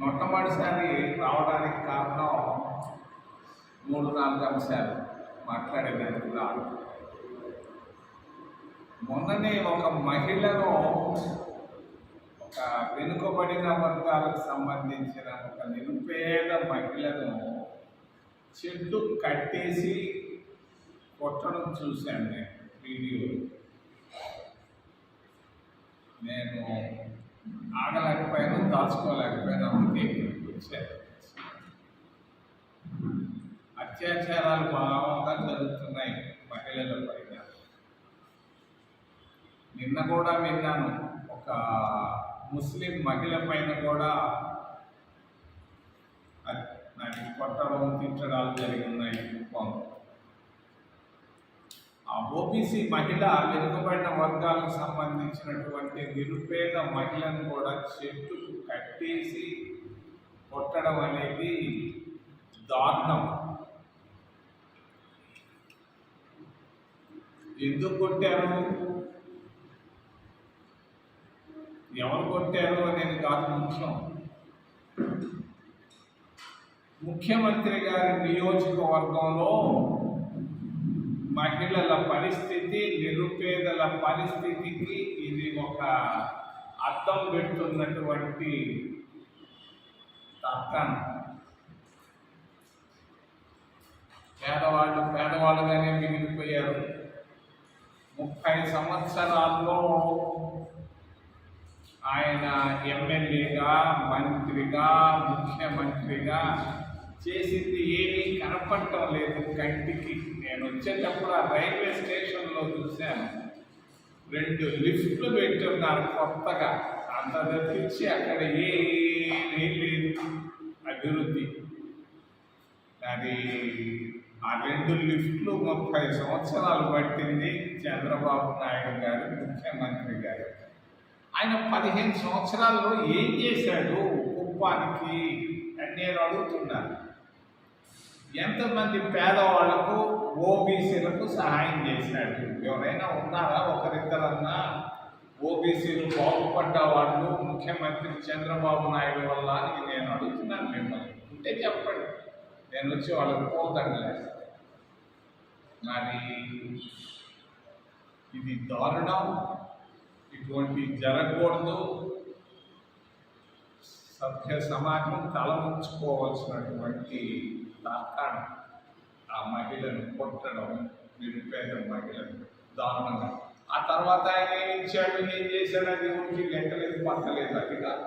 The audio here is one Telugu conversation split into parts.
మొట్టమొదటిసారి రావడానికి కారణం మూడు నాలుగు అంశాలు మాట్లాడేదానికి రాదు మొన్ననే ఒక మహిళను ఒక వెనుకబడిన వర్గాలకు సంబంధించిన ఒక నిరుపేద మహిళను చెట్టు కట్టేసి కొట్టడం చూశాను నేను వీడియో నేను ఆగలేకపోయాను దాచుకోలేకపోయాను అందుకే వచ్చాను అత్యాచారాలు బాగా జరుగుతున్నాయి మహిళల పైన. నిన్న కూడా విన్నాను ఒక ముస్లిం మహిళ పైన కూడా నాకు కొట్టడం తిట్టడాలు జరిగి ఉన్నాయి ఓబీసీ మహిళ వెనుకబడిన వర్గాలకు సంబంధించినటువంటి నిరుపేద మహిళను కూడా చెట్టు కట్టేసి కొట్టడం అనేది దారుణం. ఎందుకు కొట్టారు? ఎవరు కొట్టారు అనేది కాదు ముఖ్యం. ముఖ్యమంత్రి గారి నియోజకవర్గంలో మహిళల పరిస్థితి నిరుపేదల పరిస్థితికి ఇది ఒక అర్థం పెడుతున్నటువంటి తర్కం పేదవాళ్ళు పేదవాళ్ళుగానే మిగిలిపోయారు. ముప్పై సంవత్సరాల్లో ఆయన ఎమ్మెల్యేగా మంత్రిగా ముఖ్యమంత్రిగా చేసింది ఏమీ కనపడటం లేదు. కంటికి నేను వచ్చేటప్పుడు ఆ రైల్వే స్టేషన్లో చూశాను. రెండు లిఫ్ట్లు పెట్టున్నారు కొత్తగా. అంత తప్పించి అక్కడ ఏమీ లేదు. అభివృద్ధి. అది ఆ రెండు లిఫ్ట్లు ముప్పై సంవత్సరాలు పట్టింది చంద్రబాబు నాయుడు గారు ముఖ్యమంత్రి గారు. ఆయన పదిహేను సంవత్సరాల్లో ఏం చేశాడు? కుప్పానికి అని నేను అడుగుతున్నాను ఎంతమంది పేదవాళ్ళకు ఓబీసీలకు సహాయం చేసినట్టు ఎవరైనా ఉన్నారా? ఒకరిద్దరన్నా? ఓబీసీలు బాగుపడ్డ వాళ్ళు ముఖ్యమంత్రి చంద్రబాబు నాయుడు వల్ల అని నేను అడుగుతున్నాను మిమ్మల్ని. ఉంటే చెప్పండి. నేను వచ్చి వాళ్ళకు పోతాను మరి ఇది దారుణం. ఇటువంటి జరగకూడదు. సభ్య సమాజం తలముంచుకోవాల్సినటువంటి తాకాణం ఆ మహిళను కొట్టడం నిరుపేద మహిళను దారుణంగా. ఆ తర్వాత ఆయన ఏం ఇచ్చాడు ఏం చేశాడు? అది లెక్కలేదు పట్టలేదు అది కాదు.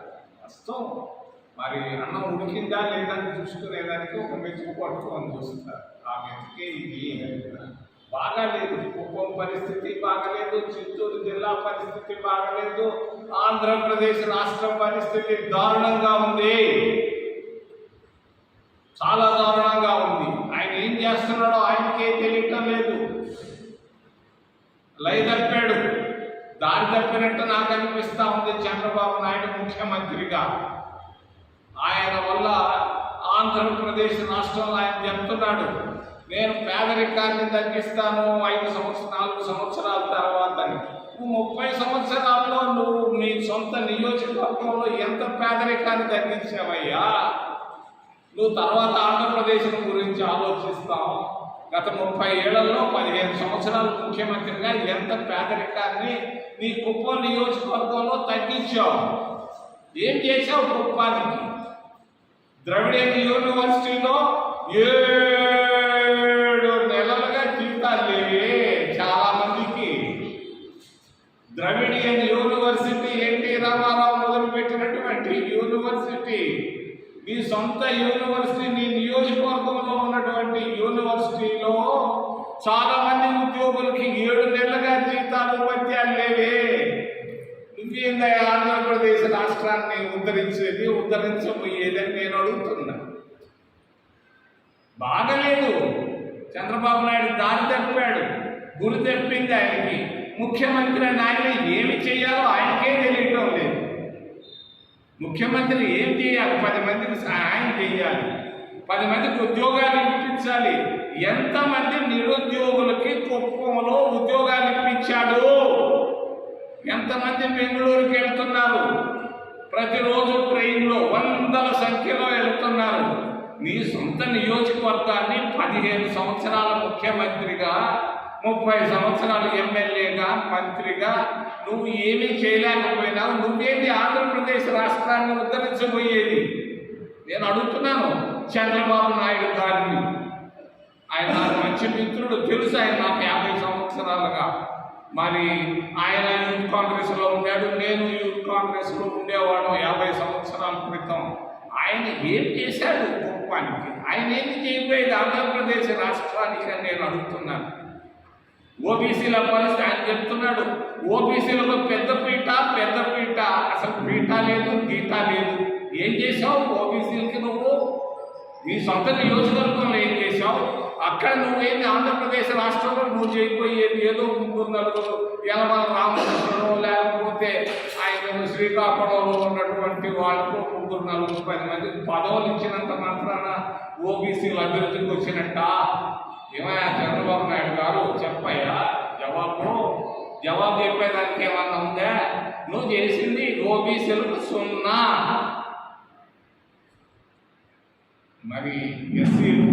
మరి అన్నం ఉడికిందా లేదని చూసుకునేదానికి ఒక మెతుకు పట్టుకొని చూస్తారు. ఆ మెతుకే ఇది బాగాలేదు. కుప్పం పరిస్థితి బాగలేదు. చిత్తూరు జిల్లా పరిస్థితి బాగలేదు. ఆంధ్రప్రదేశ్ రాష్ట్రం పరిస్థితి దారుణంగా ఉంది. చాలా దారుణంగా ఉంది. ఆయన ఏం చేస్తున్నాడో ఆయనకే తెలియటం లేదు. లై తప్పాడు. దారి తప్పినట్టు నాకు అనిపిస్తా ఉంది చంద్రబాబు నాయుడు ముఖ్యమంత్రిగా. ఆయన వల్ల ఆంధ్రప్రదేశ్ రాష్ట్రంలో ఆయన చెప్తున్నాడు. నేను పేదరికాన్ని తగ్గిస్తాను ఐదు సంవత్సరాలు నాలుగు సంవత్సరాల తర్వాత అని. నువ్వు ముప్పై సంవత్సరాల్లో నువ్వు నీ సొంత నియోజకవర్గంలో ఎంత పేదరికాన్ని తగ్గించావయ్యా? నువ్వు తర్వాత ఆంధ్రప్రదేశ్ గురించి ఆలోచిస్తావు. గత ముప్పై ఏళ్ళలో పదిహేను సంవత్సరాలు ముఖ్యమంత్రిగా ఎంత పేదరికాన్ని నీ కుప్పం నియోజకవర్గంలో తగ్గించావు? ఏం చేశావు కుప్పానికి? ద్రవిడ యూనివర్సిటీలో ఏ నెలలుగా జీతాలు లేవే చాలా మందికి ద్రవిడియన్ యూనివర్సిటీ ఎన్టీ రామారావు మొదలుపెట్టినటువంటి యూనివర్సిటీ నీ సొంత యూనివర్సిటీ నీ నియోజకవర్గంలో ఉన్నటువంటి యూనివర్సిటీలో చాలా మంది ఉద్యోగులకి ఏడు నెలలుగా జీతాలు పత్యాలు లేవే ఇంకేందా ఆంధ్రప్రదేశ్ రాష్ట్రాన్ని ఉద్ధరించేది ఉద్ధరించబోయేదని నేను అడుగుతున్నా. బాగలేదు. చంద్రబాబు నాయుడు దారి తప్పాడు. గురి తప్పింది ఆయనకి. ముఖ్యమంత్రి అని ఆయన ఏమి చేయాలో ఆయనకే తెలియదు. ముఖ్యమంత్రి ఏం చేయాలి? పది మందికి సహాయం చేయాలి. పది మందికి ఉద్యోగాలు ఇప్పించాలి. ఎంతమంది నిరుద్యోగులకి కుప్పంలో ఉద్యోగాలు ఇప్పించాడు? ఎంతమంది బెంగళూరుకి వెళ్తున్నారు? ప్రతిరోజు ట్రైన్లో వందల సంఖ్యలో వెళ్తున్నారు. నీ సొంత నియోజకవర్గాన్ని పదిహేను సంవత్సరాల ముఖ్యమంత్రిగా ముప్పై సంవత్సరాలు ఎమ్మెల్యేగా మంత్రిగా నువ్వు ఏమీ చేయలేకపోయినావు నువ్వేంటి ఆంధ్రప్రదేశ్ రాష్ట్రాన్ని ఉద్ధరించబోయేది? నేను అడుగుతున్నాను చంద్రబాబు నాయుడు గారిని. ఆయన నాకు మంచి మిత్రుడు తెలుసు ఆయన నాకు యాభై సంవత్సరాలుగా. మరి ఆయన యూత్ కాంగ్రెస్లో ఉన్నాడు నేను యూత్ కాంగ్రెస్లో ఉండేవాడు యాభై సంవత్సరాల క్రితం. ఆయన ఏం చేశాడు? గొప్పానికి ఆయన ఏమి చేయబోయేది ఆంధ్రప్రదేశ్ రాష్ట్రానికి అని నేను అడుగుతున్నాను. ఓబీసీల పరిస్థితి ఆయన చెప్తున్నాడు. ఓబీసీలకు పెద్ద పీట పెద్ద పీట. అసలు పీట లేదు గీట లేదు. ఏం చేశావు ఓబీసీలకి నువ్వు? నీ సొంత నియోజకవర్గంలో ఏం చేశావు? అక్కడ నువ్వేంది ఆంధ్రప్రదేశ్ రాష్ట్రంలో నువ్వు చేయబోయేది ఏదో ముగ్గురు నలుగురు యలమల రామకృష్ణుడు లేకపోతే ఆయన శ్రీకాకుళంలో ఉన్నటువంటి వాళ్ళకు ముగ్గురు నలుగురు పది మంది పదవులు ఇచ్చినంత మాత్రాన ఓబీసీలు అభివృద్ధికి వచ్చినట్ట? ఏమయ్యా చంద్రబాబు నాయుడు గారు చెప్పయ్యా జవాబు జవాబు చెప్పేదానికి ఏమన్నా ఉందా? నువ్వు చేసింది ఓబీసీలకు సున్నా. మరి ఎస్సీలు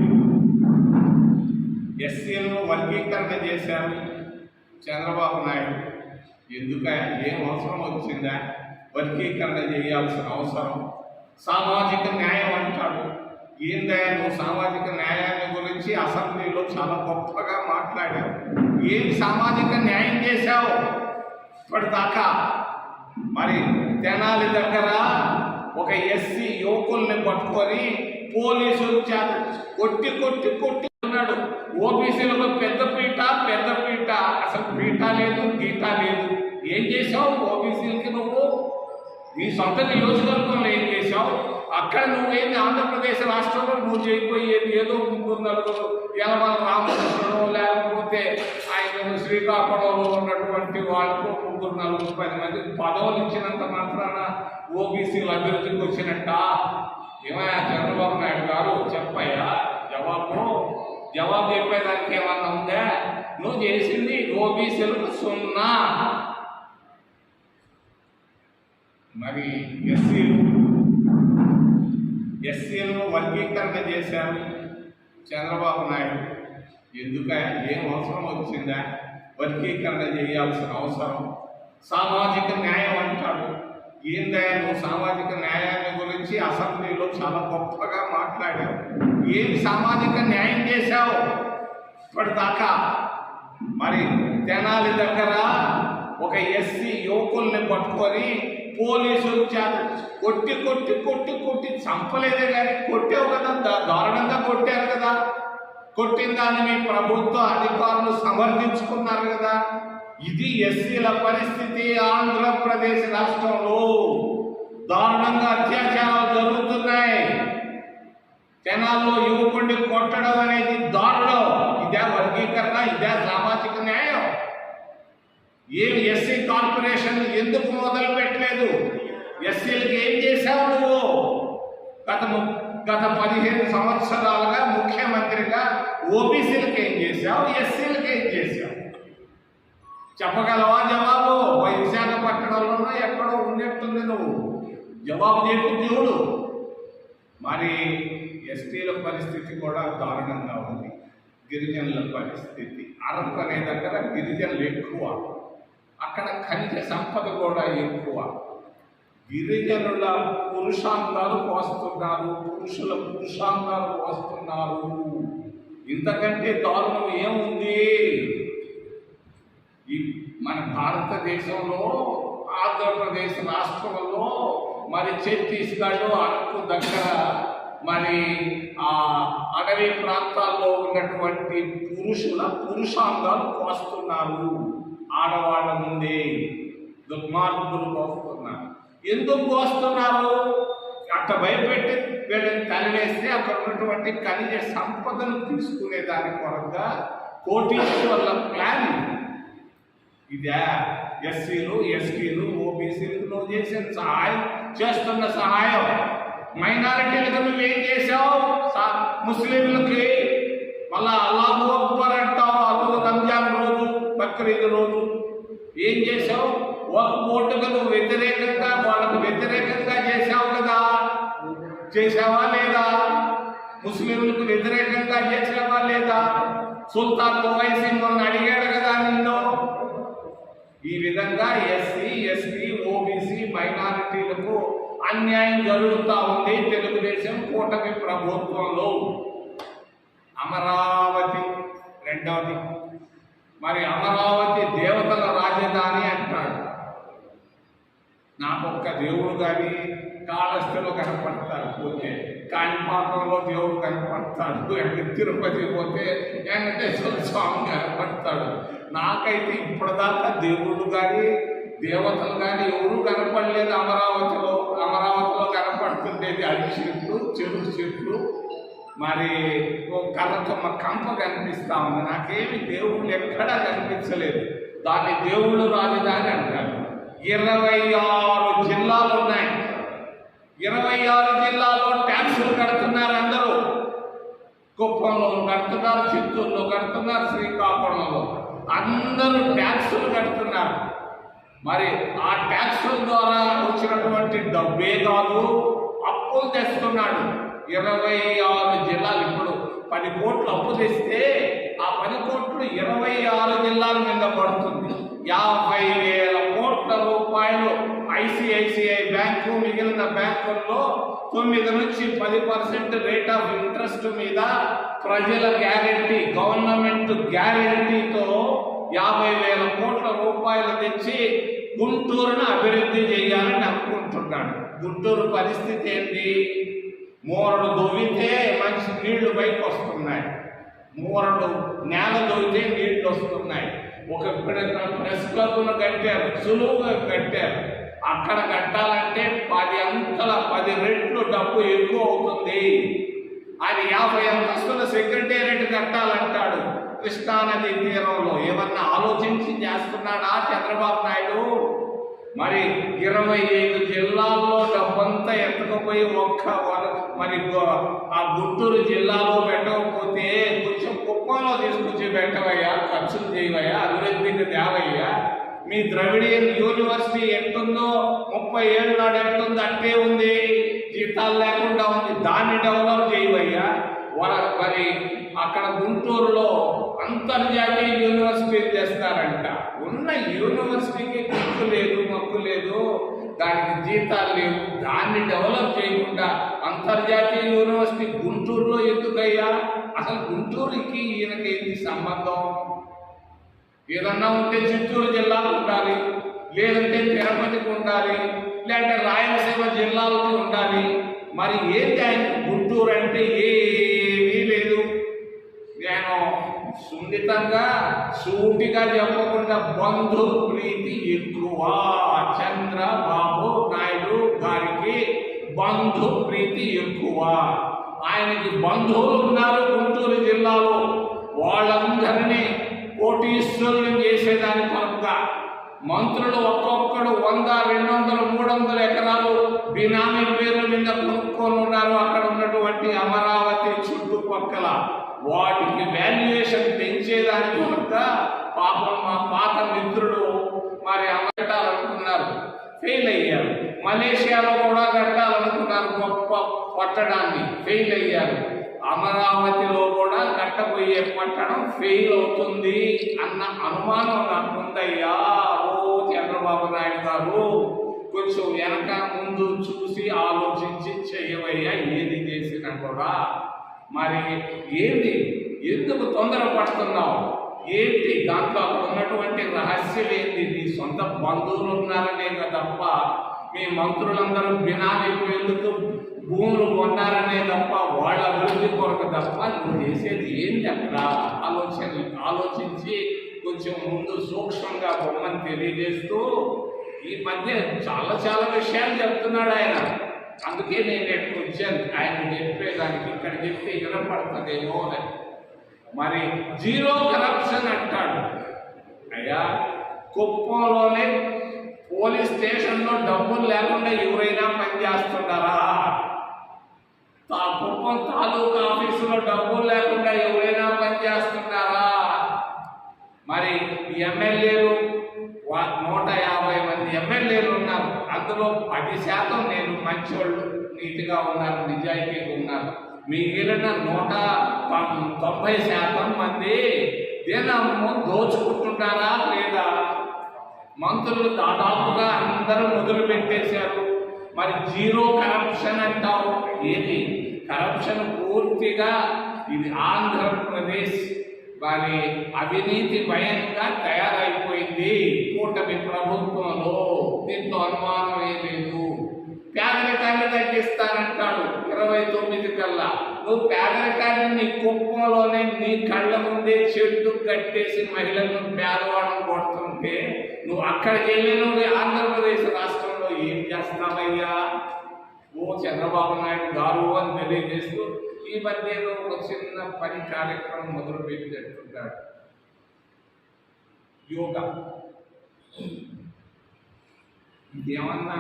ఎస్సీలను వర్గీకరణ చేశారు చంద్రబాబు నాయుడు. ఎందుక ఏం అవసరం వచ్చిందా? వర్గీకరణ చేయాల్సిన అవసరం. సామాజిక న్యాయం అంటాడు. ఏందయ్యా నువ్వు సామాజిక న్యాయాన్ని గురించి అసెంబ్లీలో చాలా గొప్పగా మాట్లాడావు. ఏం సామాజిక న్యాయం చేశావు? ఇప్పటిదాకా. మరి తెనాలి దగ్గర ఒక ఎస్సీ యువకుల్ని పట్టుకొని పోలీసులు చేత కొట్టి కొట్టి కొట్టి ఉన్నాడు. ఓబీసీలకు పెద్ద పీట పెద్ద పీట. అసలు పీట లేదు గీట లేదు. ఏం చేశావు? ఓబీసీలకి నువ్వు? నీ సొంత నియోజకవర్గంలో ఏం చేశావు? అక్కడ నువ్వేంది ఆంధ్రప్రదేశ్ రాష్ట్రంలో నువ్వు చేయబోయేది ఏదో ముగ్గురు నలుగురు యలమల రామకృష్ణుడు లేకపోతే ఆయన శ్రీకాకుళంలో ఉన్నటువంటి వాళ్ళకు ముగ్గురు నలుగురు పది మంది పదవులు ఇచ్చినంత మాత్రాన ఓబీసీలు అభివృద్ధికి వచ్చినట్ట? ఏమయ్యా చంద్రబాబు నాయుడు గారు చెప్పయ్యా జవాబు? జవాబు చెప్పేదానికి ఏమన్నా ఉందా? నువ్వు చేసింది ఓబీసీలకు సున్నా. మరి ఎస్సీలు. ఎస్సీలను వర్గీకరణ చేశారు చంద్రబాబు నాయుడు. ఎందుక? ఏం అవసరం వచ్చిందా? వర్గీకరణ చేయాల్సిన అవసరం. సామాజిక న్యాయం అంటాడు. ఏందా నువ్వు సామాజిక న్యాయాన్ని గురించి అసెంబ్లీలో చాలా గొప్పగా మాట్లాడావు. ఏం సామాజిక న్యాయం చేశావు? ఇప్పటిదాకా. మరి తెనాలి దగ్గర ఒక ఎస్సీ యువకుల్ని పట్టుకొని పోలీసులు చేత కొట్టి కొట్టి కొట్టి కొట్టి చంపలేదే కానీ కొట్టావు కదా దారుణంగా కొట్టారు కదా. కొట్టిన దాన్ని మీ ప్రభుత్వ అధికారులు సమర్థించుకున్నారు కదా. ఇది ఎస్సీల పరిస్థితి ఆంధ్రప్రదేశ్ రాష్ట్రంలో. దారుణంగా అత్యాచారాలు జరుగుతున్నాయి. జనాల్లో యువకుడిని కొట్టడం అనేది దారుణం. ఇదే వర్గీకరణ ఇదే సామాజిక న్యాయం. ఏం ఎస్సీ కార్పొరేషన్ ఎందుకు మొదలు పెట్టలేదు? ఎస్సీలకి ఏం చేశావు నువ్వు? గత గత పదిహేను సంవత్సరాలుగా ముఖ్యమంత్రిగా ఓబీసీలకి ఏం చేశావు? ఎస్సీలకి ఏం చేశావు? చెప్పగలవా జవాబు? విశాఖపట్నంలోనో ఎక్కడో ఉన్నట్టుంది నువ్వు. జవాబు చెప్పి చూడు మరి ఎస్టీల పరిస్థితి కూడా దారుణంగా ఉంది. గిరిజనుల పరిస్థితి. అరకు అనే దగ్గర గిరిజనులు ఎక్కువ. అక్కడ ఖనిజ సంపద కూడా ఎక్కువ. గిరిజనుల పురుషాంగాలు పోస్తున్నారు పురుషుల పురుషాంగాలు పోస్తున్నారు ఇంతకంటే దారుణం ఏముంది? ఈ మన భారతదేశంలో ఆంధ్రప్రదేశ్ రాష్ట్రంలో మరి ఛత్తీస్గఢ్ అరకు దగ్గర మరి ఆ అడవి ప్రాంతాల్లో ఉన్నటువంటి పురుషుల పురుషాంగాలు కోస్తున్నారు ఆడవాళ్ళ ముందే దుర్మార్గులు కోస్తున్నారు ఎందుకు కోస్తున్నారు అట్ట భయపెట్టి వీళ్ళని తలివేస్తే అక్కడ ఉన్నటువంటి ఖనిజ సంపదను తీసుకునే దాని కొరగా కోటీశ్వర్ల ప్లాన్ ఇది. ఇదే ఎస్సీలు ఎస్టీలు ఓబీసీలు చేసిన సహాయం చేస్తున్న సహాయం. మైనారిటీలకు నువ్వేం చేశావు? సా- ముస్లింలకి మళ్ళా అల్లాహు అక్బర్ అంటావు? బక్రీద్ రోజు ఏం చేశావు? ఒక పూటకు నువ్వు వ్యతిరేకంగా వాళ్ళకు వ్యతిరేకంగా చేశావు కదా. చేసావా లేదా? ముస్లింలకు వ్యతిరేకంగా చేశావా లేదా? సుల్తాన్ ఓవైసీ మొన్న అడిగాడు కదా నిన్ను. ఈ విధంగా ఎస్సీ ఎస్టీ ఓబీసీ మైనారిటీలకు అన్యాయం జరుగుతూ ఉంది తెలుగుదేశం కూటమి ప్రభుత్వంలో. అమరావతి రెండవది. మరి అమరావతి దేవతల రాజధాని అంటాడు. నాకొక్క ఒక్క దేవుడు కానీ కాళస్థిలో కనపడతాడు పోతే కాణిపాకంలో దేవుడు కనపడతాడు అంటే తిరుపతి పోతే వెంకటేశ్వర స్వామి కనపడతాడు. నాకైతే ఇప్పటిదాకా దేవుడు కానీ దేవతలు కానీ ఎవరు కనపడలేదు అమరావతిలో. అమరావతిలో కనపడుతుండేది అన్ని చెట్లు చెరువు చెట్లు మరి ఓ కర్రతమ్మ కంప కనిపిస్తా ఉంది. నాకేమి దేవుళ్ళు ఎక్కడా కనిపించలేదు. దాన్ని దేవుళ్ళు రాజధాని అంటారు ఇరవై ఆరు జిల్లాలు ఉన్నాయి. ఇరవై ఆరు జిల్లాలో ట్యాక్సులు కడుతున్నారు అందరూ. కుప్పంలో కడుతున్నారు చిత్తూరులో కడుతున్నారు శ్రీకాకుళంలో. అందరూ ట్యాక్సులు కడుతున్నారు. మరి ఆ ట్యాక్సుల ద్వారా వచ్చినటువంటి డబ్బే కాదు అప్పులు తెస్తున్నాడు. ఇరవై ఆరు జిల్లాలు ఇప్పుడు పది కోట్లు అప్పు తెస్తే ఆ పది కోట్లు ఇరవై ఆరు జిల్లాల మీద పడుతుంది. యాభై వేల కోట్ల రూపాయలు ఐసిఐసిఐ బ్యాంకు మిగిలిన బ్యాంకుల్లో తొమ్మిది నుంచి పది పర్సెంట్ రేట్ ఆఫ్ ఇంట్రెస్ట్ మీద ప్రజల గ్యారెంటీ గవర్నమెంట్ గ్యారెంటీతో యాభై వేల కోట్ల రూపాయలు తెచ్చి గుంటూరును అభివృద్ధి చేయాలని అనుకుంటున్నాడు. గుంటూరు పరిస్థితి ఏంటి? మూరడు దొవ్వితే మంచి నీళ్ళు బయటకు వస్తున్నాయి మూరడు నేల దొవ్వితే నీళ్ళు వస్తున్నాయి. ఒక ప్రెస్ క్లబ్ను కట్టారు సులువుగా కట్టారు. అక్కడ కట్టాలంటే పది అంతల పది రెట్లు డబ్బు ఎక్కువ అవుతుంది. ఆయన యాభై అంతస్తుల సెక్రటేరియట్ కట్టాలంటాడు కృష్ణానది తీరంలో. ఏమన్నా ఆలోచించి చేస్తున్నాడా చంద్రబాబు నాయుడు? మరి ఇరవై ఐదు జిల్లాల్లో డబ్బంతా ఎత్తకపోయి ఒక్క వర- మరి గో- ఆ గుంటూరు జిల్లాలో పెట్టకపోతే కొంచెం కుప్పంలో తీసుకొచ్చి పెట్టవయ్యా ఖర్చులు చేయవయ్యా అభివృద్ధికి తేవయ్యా. మీ ద్రవిడియన్ యూనివర్సిటీ ఎంతుందో ముప్పై ఏళ్ళు నాడు ఎంతుందో అట్టే ఉంది. జీతాలు లేకుండా ఉంది. దాన్ని డెవలప్ చేయవయ్యా. మరి అక్కడ గుంటూరులో అంతర్జాతీయ యూనివర్సిటీ చేస్తారంట ఉన్న యూనివర్సిటీకి గుర్తు లేదు మొక్కు లేదు దానికి జీతాలు లేవు. దాన్ని డెవలప్ చేయకుండా అంతర్జాతీయ యూనివర్సిటీ గుంటూరులో ఎందుకయ్యా? అసలు గుంటూరుకి ఈయనకి ఏంటి సంబంధం? ఏదన్నా ఉంటే చిత్తూరు జిల్లాకు ఉండాలి లేదంటే తిరుపతికి ఉండాలి లేదంటే రాయలసీమ జిల్లాలకు ఉండాలి. మరి ఏంటి ఆయన గుంటూరు అంటే ఏ సున్నితంగా సూటిగా చెప్పకుండా బంధు ప్రీతి ఎక్కువ చంద్రబాబు నాయుడు గారికి బంధు ప్రీతి ఎక్కువ ఆయనకి బంధువులు ఉన్నారు గుంటూరు జిల్లాలో. వాళ్ళందరినీ కోటీశ్వరులు చేసేదాని కొరకుగా మంత్రులు ఒక్కొక్కడు వంద రెండు వందలు మూడు వందల ఎకరాలు బినామీ పేరు మీద కొనుక్కొని ఉన్నారు అక్కడ ఉన్నటువంటి అమరావతి చుట్టుపక్కల. వాటికి వాల్యుయేషన్ పెంచేదానికి కొరకుగా పాపం మా పాత మిత్రుడు మరి అమరటాలనుకున్నారు ఫెయిల్ అయ్యారు. మలేషియాలో కూడా కట్టాలనుకున్నారు గొప్ప పట్టడాన్ని ఫెయిల్ అయ్యారు. అమరావతిలో కూడా కట్టబోయే పట్టణం ఫెయిల్ అవుతుంది అన్న అనుమానం నాకు ఉందయ్యా. ఓ చంద్రబాబు నాయుడు గారు కొంచెం వెనక ముందు చూసి ఆలోచించి చేయవయ్యా. ఏది చేసినా కూడా మరి ఏంటి ఎందుకు తొందర పడుతున్నావు ఏంటి దాంట్లో అక్కడ ఉన్నటువంటి రహస్యం ఏంటి నీ సొంత బంధువులు ఉన్నారనే తప్ప మీ మంత్రులందరూ బినామీ వెళ్తూ భూములు కొన్నారనే తప్ప వాళ్ళ అభివృద్ధి కొరకు తప్ప నువ్వు చేసేది ఏంటి అక్కడ? ఆలోచన ఆలోచించి కొంచెం ముందు సూక్ష్మంగా బొమ్మని తెలియజేస్తూ ఈ మధ్య చాలా చాలా విషయాలు చెప్తున్నాడు ఆయన. అందుకే నేను ఎక్కడికి వచ్చాను. ఆయన చెప్పేదానికి ఇక్కడ చెప్తే వినపడుతుందేమో అని. మరి జీరో కరప్షన్ అంటాడు. అయ్యా కుప్పంలోనే పోలీస్ స్టేషన్లో డబ్బులు లేకుండా ఎవరైనా పనిచేస్తున్నారా ఆ కుప్పం తాలూకా ఆఫీసులో డబ్బులు లేకుండా ఎవరైనా పనిచేస్తున్నారా మరి ఎమ్మెల్యేలు నూట యాభై మంది ఎమ్మెల్యేలు ఉన్నారు అందులో పది శాతం నేను మంచోళ్ళు నీతిగా ఉన్నారు నిజాయితీగా ఉన్నారు మిగిలిన నూట తొంభై శాతం మంది దినము దోచుకుంటున్నారా లేదా? మంత్రులు దాదాపుగా అందరూ మొదలు పెట్టేశారు మరి జీరో కరప్షన్ అంటావు ఏది? కరప్షన్ పూర్తిగా ఇది ఆంధ్రప్రదేశ్. వారి అవినీతి భయంగా తయారైపోయింది. కూటమి ప్రభుత్వంలో దీంట్లో అనుమానం ఏ లేదు. పేదరికాన్ని తగ్గిస్తానంటాడు ఇరవై తొమ్మిది కల్లా. నువ్వు పేదరికాన్ని నీ కుప్పంలోనే నీ కళ్ళ ముందే చెట్టు కట్టేసి మహిళలను పేదవాడు కొడుతుంటే నువ్వు అక్కడికి వెళ్ళి నువ్వు ఆంధ్రప్రదేశ్ రాష్ట్రంలో ఏం చేస్తున్నావయ్యా ఓ చంద్రబాబు నాయుడు గారు అని తెలియజేస్తూ ఈ మధ్యలో ఒక చిన్న పని కార్యక్రమం మొదలు పెట్టినట్టున్నాడు. యోగా. ఇదేమన్నా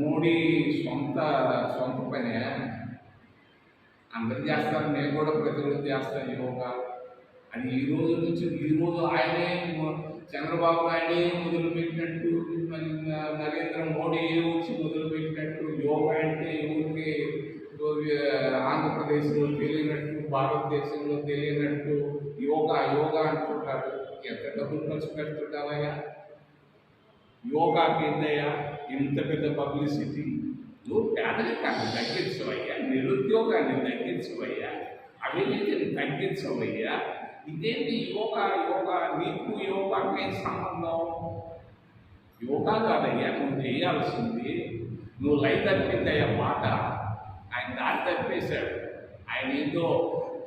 మోడీ సొంత సొంత పనే? అందరు చేస్తారు నేను కూడా ప్రతిరోజు చేస్తాను యోగా. అది ఈ రోజు నుంచి ఈ రోజు ఆయనే చంద్రబాబు నాయుడే మొదలుపెట్టినట్టు నరేంద్ర మోడీ వచ్చి మొదలుపెట్టినట్టు యోగా అంటే ఊరికే ఆంధ్రప్రదేశ్లో తెలియనట్టు భారతదేశంలో తెలియనట్టు యోగా యోగా అంటుంటాడు ఎంత డబ్బులు ఖర్చు పెడుతుంటావయ్యా? యోగాకి ఏంటయ్యా ఇంత పెద్ద పబ్లిసిటీ. నువ్వు పేదరికాన్ని తగ్గించవయ్యా నిరుద్యోగాన్ని తగ్గించవయ్యా అవినీతిని తగ్గించవయ్యా. ఇదేంటి యోగా యోగా? నీకు యోగాకి సంబంధం? యోగా కాదయ్యా నువ్వు చేయాల్సింది నువ్వు లై తప్పిందయ్యా మాట. ఆయన దారి తప్పేశాడు ఆయన ఏదో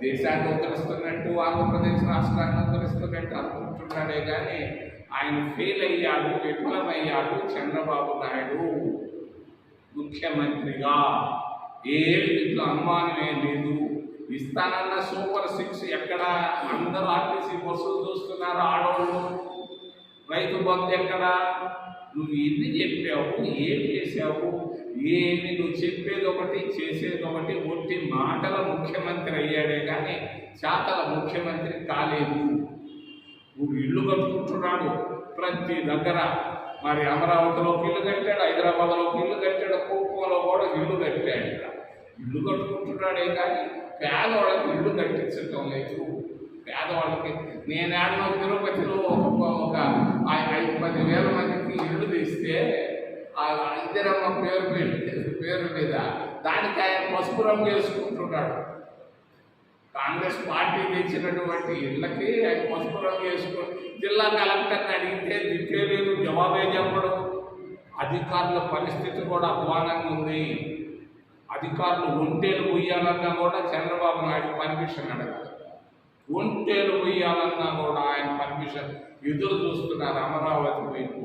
దేశాన్ని ఉద్ధరిస్తున్నట్టు ఆంధ్రప్రదేశ్ రాష్ట్రాన్ని ఉద్ధరిస్తున్నట్టు అనుకుంటున్నాడే కానీ ఆయన ఫెయిల్ అయ్యాడు విఫలమయ్యాడు చంద్రబాబు నాయుడు ముఖ్యమంత్రిగా. ఏమి దీంట్లో అనుమానమే లేదు. ఇస్తానన్న సూపర్ సిక్స్ ఎక్కడ? అందరూ ఆర్టీసీ బస్సులు చూస్తున్నారు ఆడవాళ్ళు రైతు బంధు ఎక్కడ? నువ్వు ఎన్ని చెప్పావు ఏం చేసావు ఏమి నువ్వు చెప్పేది ఒకటి చేసేది ఒకటి ఒట్టి మాటల ముఖ్యమంత్రి అయ్యాడే కానీ చేతల ముఖ్యమంత్రి కాలేదు. నువ్వు ఇల్లు కట్టుకుంటున్నాడు ప్రతి దగ్గర. మరి అమరావతిలో ఇల్లు కట్టాడు హైదరాబాద్లో ఇల్లు కట్టాడు కుప్పంలో కూడా ఇల్లు కట్టాడు. ఇల్లు కట్టుకుంటున్నాడే కానీ పేదవాళ్ళకి ఇల్లు కట్టించడం లేదు. పేదవాళ్ళకి నేను ఆడిన తిరుపతిలో ఒక ఐదు పది వేల మంది ఆ ఇద్దరమ్మ పేరు మీద పేరు మీద. దానికి ఆయన పసుపు రంగు వేసుకుంటున్నాడు. కాంగ్రెస్ పార్టీ తెచ్చినటువంటి ఇళ్ళకి ఆయన పసుపు రంగు వేసుకుని జిల్లా కలెక్టర్ని అడిగితే దిక్కే లేదు జవాబే చెప్పడం. అధికారుల పరిస్థితి కూడా అధ్వానంగా ఉంది. అధికారులు ఒంటేలు పోయాలన్నా కూడా చంద్రబాబు నాయుడు పర్మిషన్ అడగాలి ఒంటేలు పోయాలన్నా కూడా ఆయన పర్మిషన్ ఎదురు చూస్తున్నారు అమరావతి వైపు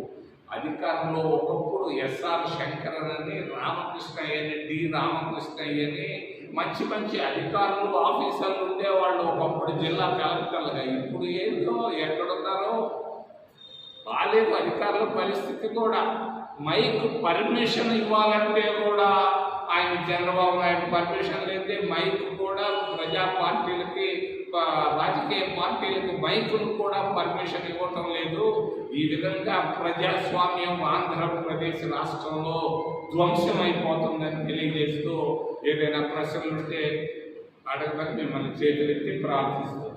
అధికారంలో ఒకప్పుడు ఎస్ఆర్ శంకరన్ అని రామకృష్ణయ్యని డి రామకృష్ణయ్యని మంచి మంచి అధికారులు ఆఫీసర్లు ఉండేవాళ్ళు ఒకప్పుడు జిల్లా కలెక్టర్లుగా. ఇప్పుడు ఏంటో ఎక్కడున్నారో? బాలేదు అధికారుల పరిస్థితి కూడా. మైక్ పర్మిషన్ ఇవ్వాలంటే కూడా ఆయన చంద్రబాబు నాయుడు పర్మిషన్ లేదే మైక్ కూడా ప్రజా పార్టీలకి రాజకీయ పార్టీలకు బైకులు కూడా పర్మిషన్ ఇవ్వటం లేదు. ఈ విధంగా ప్రజాస్వామ్యం ఆంధ్రప్రదేశ్ రాష్ట్రంలో ధ్వంసమైపోతుందని తెలియజేస్తూ ఏదైనా ప్రశ్నలు ఉంటే అడగదని మిమ్మల్ని చేతులెత్తి ప్రార్థిస్తూ